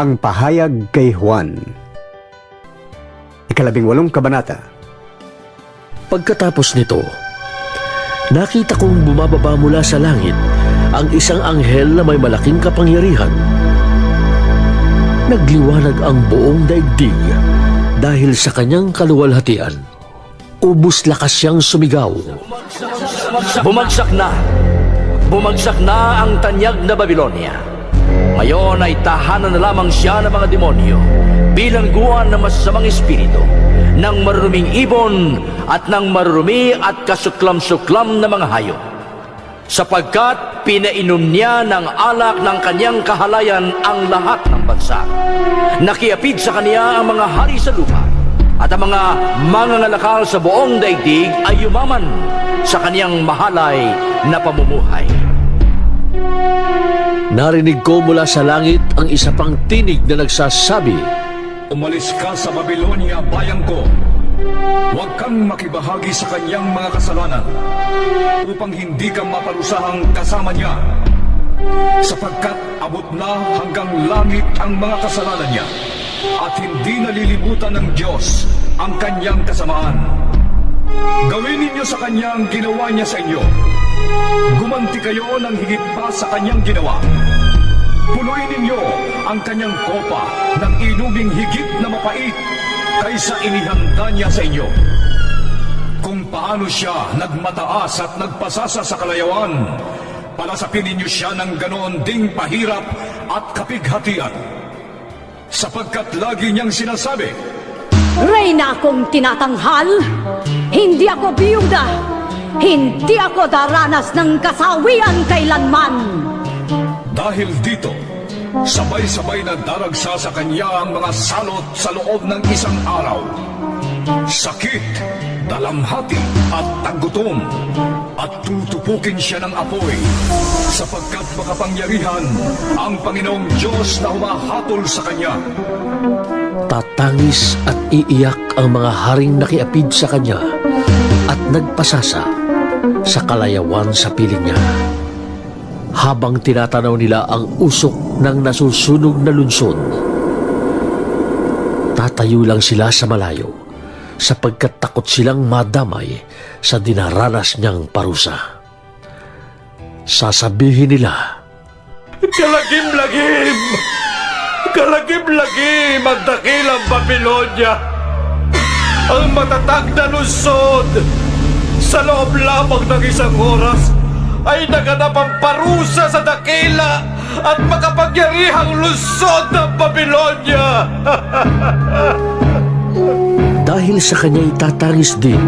Ang pahayag kay Juan Ikalabing walong kabanata Pagkatapos nito, nakita kong bumababa mula sa langit ang isang anghel na may malaking kapangyarihan. Nagliwanag ang buong daigdig dahil sa kanyang kaluwalhatian. Ubus lakas siyang sumigaw. Bumagsak na. Bumagsak na ang tanyag na Babylonia. Ngayon ay tahanan na lamang siya ng mga demonyo, bilangguan ng masasamang espiritu, ng maruruming ibon at ng marurumi at kasuklam-suklam na mga hayop. Sapagkat pinainom niya ng alak ng kanyang kahalayan ang lahat ng bansa. Nakiapid sa kaniya ang mga hari sa lupa at ang mga mangangalakal sa buong daigdig ay yumaman sa kaniyang mahalay na pamumuhay. Narinig ko mula sa langit ang isa pang tinig na nagsasabi, Umalis ka sa Babylonia, bayang ko. Huwag kang makibahagi sa kanyang mga kasalanan upang hindi ka maparusahang kasama niya. Sapagkat abot na hanggang langit ang mga kasalanan niya at hindi nalilimutan ng Diyos ang kanyang kasamaan. Gawin ninyo sa kanyang ginawa niya sa inyo. Gumanti kayo ng higit pa sa kanyang ginawa. Punuin ninyo ang kanyang kopa ng inuming higit na mapait kaysa inihanda niya sa inyo. Kung paano siya nagmataas at nagpasasa sa kalayawan, palasapin ninyo siya ng ganoon ding pahirap at kapighatian. Sapagkat lagi niyang sinasabi, Reyna akong tinatanghal. Hindi ako biyuda. Hindi ako daranas ng kasawian kailanman. Dahil dito, sabay-sabay na daragsa sa kanya ang mga salot sa loob ng isang araw. Sakit, dalamhati at tagutom at tutupukin siya ng apoy sapagkat makapangyarihan ang Panginoong Diyos na humahatol sa kanya. tatangis at iiyak ang mga haring nakiapid sa kanya at nagpasasa sa kalayawan sa piling niya. Habang tinatanaw nila ang usok ng nasusunog na lunsod, tatayo lang sila sa malayo sapagkat takot silang madamay sa dinaranas niyang parusa. Sasabihin nila, Kalagim-lagim! Kalagim-lagim ang dakilang Babylonia! Ang matatag na lungsod! Sa loob lamang ng isang oras ay naganap ang parusa sa dakila at makapangyarihang lungsod ng Babylonia! Dahil sa kanya itatangis din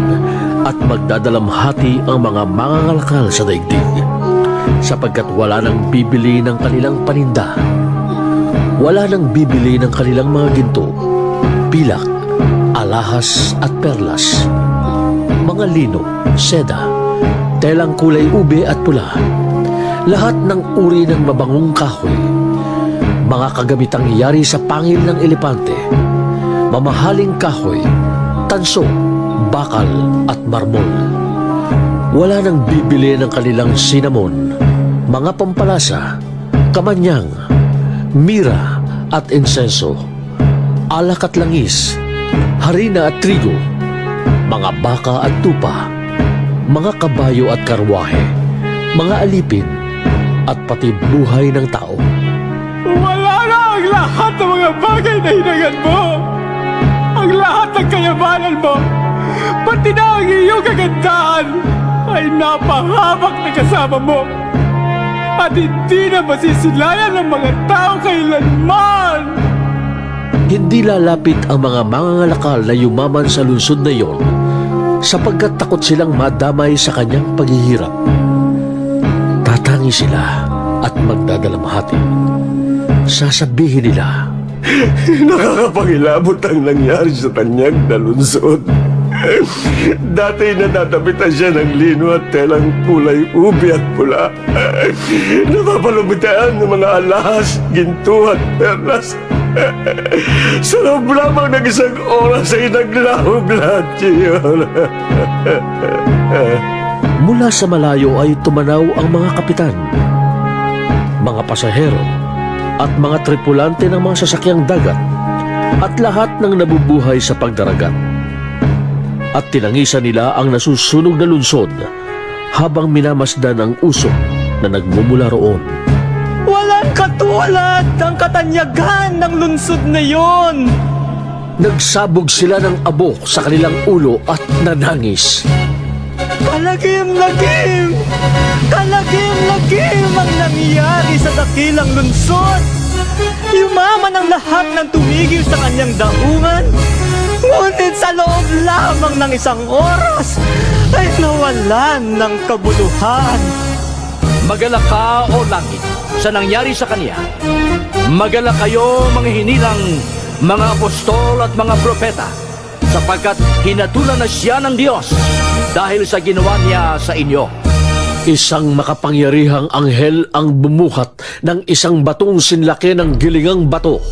at magdadalamhati ang mga mangangalakal sa daigdig sapagkat wala nang bibili ng kanilang paninda. Wala nang bibili ng kanilang mga ginto, pilak, alahas at perlas, mga lino, seda, telang kulay ube at pula, lahat ng uri ng mabangong kahoy, mga kagamitang iyari sa pangil ng elepante, mamahaling kahoy, tanso, bakal at marmol. Wala nang bibili ng kanilang sinamon, mga pampalasa, kamanyang, mira at insenso, alak at langis, harina at trigo, mga baka at tupa, mga kabayo at karwahe, mga alipin, at pati buhay ng tao. Wala na ang lahat ng mga bagay na hinagan mo! Ang lahat ng kayamanan mo, pati na ang iyong kagandahan, ay napahamak na kasama mo. At hindi na masisilayan ng mga tao kailanman! Hindi lalapit ang mga mangangalakal na yumaman sa lungsod na iyon sapagkat takot silang madamay sa kanyang paghihirap. Tatangi sila at magdadalamhati. Sasabihin nila, Nakakapangilabot ang nangyari sa tanyag na lunsod. Dati nadadapitan siya ng lino at telang kulay ubi at pula. Napapalubitaan ng mga alahas, ginto at perlas. Sa loob lamang ng isang oras ay naglahog lahat yun. mula sa malayo ay tumanaw ang mga kapitan, mga pasahero, at mga tripulante ng mga sasakyang dagat at lahat ng nabubuhay sa pagdaragat. At tinangisan nila ang nasusunog na lunsod habang minamasdan ang usok na nagmumula roon. Katulad ng katanyagan ng lunsod na yon. Nagsabog sila ng abo sa kanilang ulo at nanangis. Kalagim-lagim! Kalagim-lagim ang nangyari sa dakilang lunsod! Yumaman ang lahat ng tumigil sa kanyang daungan, ngunit sa loob lamang ng isang oras ay nawalan ng kabuluhan. Magala ka o langit sa nangyari sa kanya. Magala kayo mga hinilang, mga apostol at mga propeta, sapagkat hinatulan na siya ng Diyos dahil sa ginawa niya sa inyo. Isang makapangyarihang anghel ang bumuhat ng isang batong sinlaki ng gilingang bato.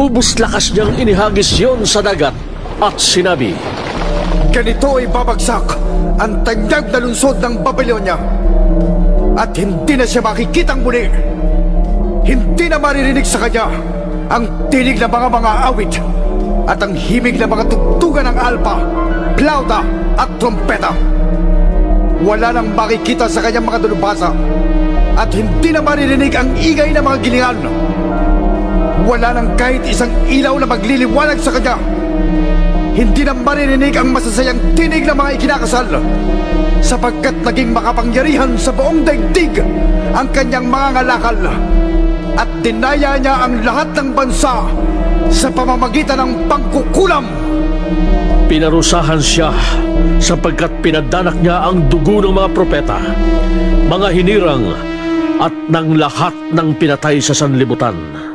Ubus lakas niyang inihagis yon sa dagat at sinabi, Ganito ay babagsak ang tanyag na lungsod ng Babylonia at hindi na siya makikitang muli. Hindi na maririnig sa kanya ang tinig ng mga mga awit at ang himig ng mga tugtugan ng alpa, plauta at trompeta. Wala nang makikita sa kanyang mga dalubhasa at hindi na maririnig ang ingay ng mga gilingan. Wala nang kahit isang ilaw na magliliwanag sa kanya hindi na maririnig ang masasayang tinig ng mga ikinakasal sapagkat naging makapangyarihan sa buong daigdig ang kanyang mga ngalakal at dinaya niya ang lahat ng bansa sa pamamagitan ng pangkukulam. Pinarusahan siya sapagkat pinadanak niya ang dugo ng mga propeta, mga hinirang at ng lahat ng pinatay sa sanlibutan.